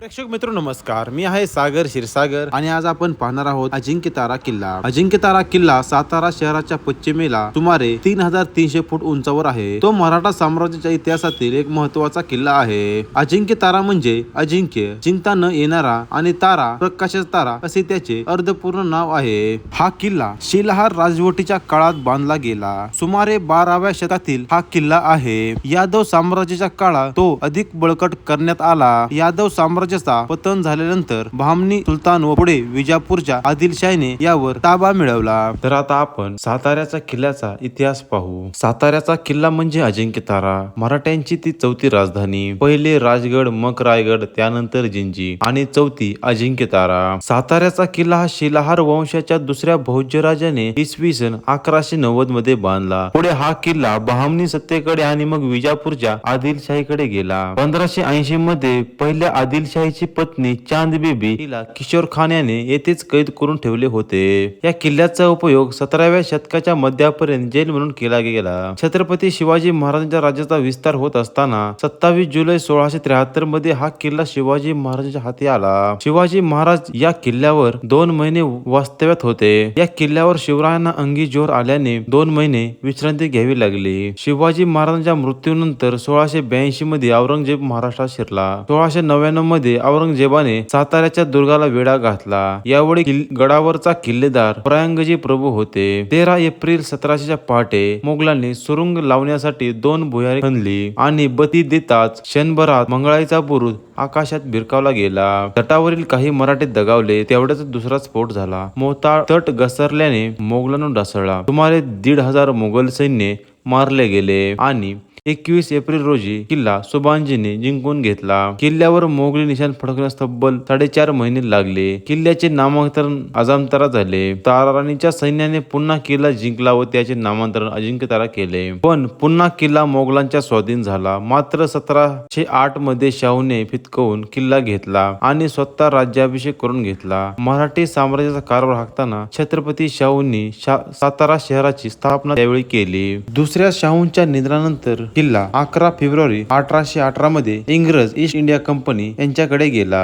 प्रेक्षक मित्र नमस्कार. मी आहे सागर क्षीरसागर आणि आज आपण पाहणार आहोत अजिंक्य तारा किल्ला. अजिंक्य तारा किल्ला सातारा शहराच्या पश्चिमेला सुमारे तीन हजार तीनशे फूट उंचावर आहे. तो मराठा साम्राज्याच्या इतिहासातील एक महत्त्वाचा किल्ला आहे. अजिंक्य तारा म्हणजे अजिंक्य चिंता न येणारा आणि तारा प्रकाशाचा तारा असे त्याचे अर्धपूर्ण नाव आहे. हा किल्ला शिलाहार राजवटीच्या काळात बांधला गेला. सुमारे बाराव्या शतकातील हा किल्ला आहे. यादव साम्राज्याच्या काळात तो अधिक बळकट करण्यात आला. यादव साम्राज्य साम्राज्याचा पतन झाल्यानंतर बहामनी सुलतान व पुढे विजापूरच्या आदिलशाहीने यावर ताबा मिळवला. तर आता आपण साताऱ्याचा किल्ल्याचा इतिहास पाहू. साताऱ्याचा किल्ला म्हणजे अजिंक्य तारा. मराठ्यांची ती चौथी राजधानी. पहिले राजगड मग रायगड त्यानंतर जिंजी आणि चौथी अजिंक्य तारा. साताऱ्याचा किल्ला हा शिलाहार वंशाच्या दुसऱ्या भोज्यराजाने इसवी सन अकराशे नव्वदमध्ये बांधला. पुढे हा किल्ला बहामनी सत्तेकडे आणि मग विजापूरच्या आदिलशाहीकडे गेला. पंधराशे ऐंशी मध्ये पहिल्या आदिलशाही आदिलशाहीची पत्नी चांद बेबी हिला किशोर खान याने येथेच कैद करून ठेवले होते. या किल्ल्याचा उपयोग सतराव्या शतकाच्या मध्यापर्यंत जेल म्हणून केला गेला. छत्रपती शिवाजी महाराजांच्या राज्याचा विस्तार होत असताना सत्तावीस जुलै सोळाशे त्र्याहत्तरमध्ये हा किल्ला शिवाजी महाराजांच्या हाती आला. शिवाजी महाराज या किल्ल्यावर दोन महिने वास्तव्यात होते. या किल्ल्यावर शिवरायांना अंगी जोर आल्याने दोन महिने विश्रांती घ्यावी लागली. शिवाजी महाराजांच्या मृत्यूनंतर सोळाशे ब्याऐंशी मध्ये औरंगजेब महाराष्ट्रात शिरला. सोळाशे नव्याण्णवमध्ये औरंगजेबाने साताऱ्याच्या दुर्गाला वेढा घातला. यावेळी गडावरचा किल्लेदार प्रयांगजी प्रभू होते. तेरा एप्रिल सतराशेच्या पहाटे मोगलांनी सुरुंग लावण्यासाठी दोन भुयारी खणली आणि बती देताच क्षणभरात मंगळाईचा बुरुज आकाशात भिरकावला गेला. तटावरील काही मराठे दगावले तेवढ्याच दुसरा स्फोट झाला. मोताळ तट घसरल्याने मोगलांना ढासळला. सुमारे दीड हजार मोगल सैन्य मारले गेले आणि एकवीस एप्रिल रोजी किल्ला सुभानजीने जिंकून घेतला. किल्ल्यावर मोगली निशाण फडकण्यास तब्बल साडेचार महिने लागले. किल्ल्याचे नामांतरण अजामतारा झाले. ताराराणीच्या सैन्याने पुन्हा किल्ला जिंकला व त्याचे नामांतरण अजिंक्यतारा केले. पण पुन्हा किल्ला मोगलांच्या स्वाधीन झाला. मात्र सतराशे आठमध्ये शाहूने फितकवून किल्ला घेतला आणि स्वतः राज्याभिषेक करून घेतला. मराठी साम्राज्याचा कारभार हाकताना छत्रपती शाहूंनी शा- सातारा शहराची स्थापना त्यावेळी केली. दुसऱ्या शाहूंच्या निधनानंतर किल्ला अकरा फेब्रुवारी अठराशे अठरा मध्ये इंग्रज ईस्ट इंडिया कंपनी यांच्याकडे गेला.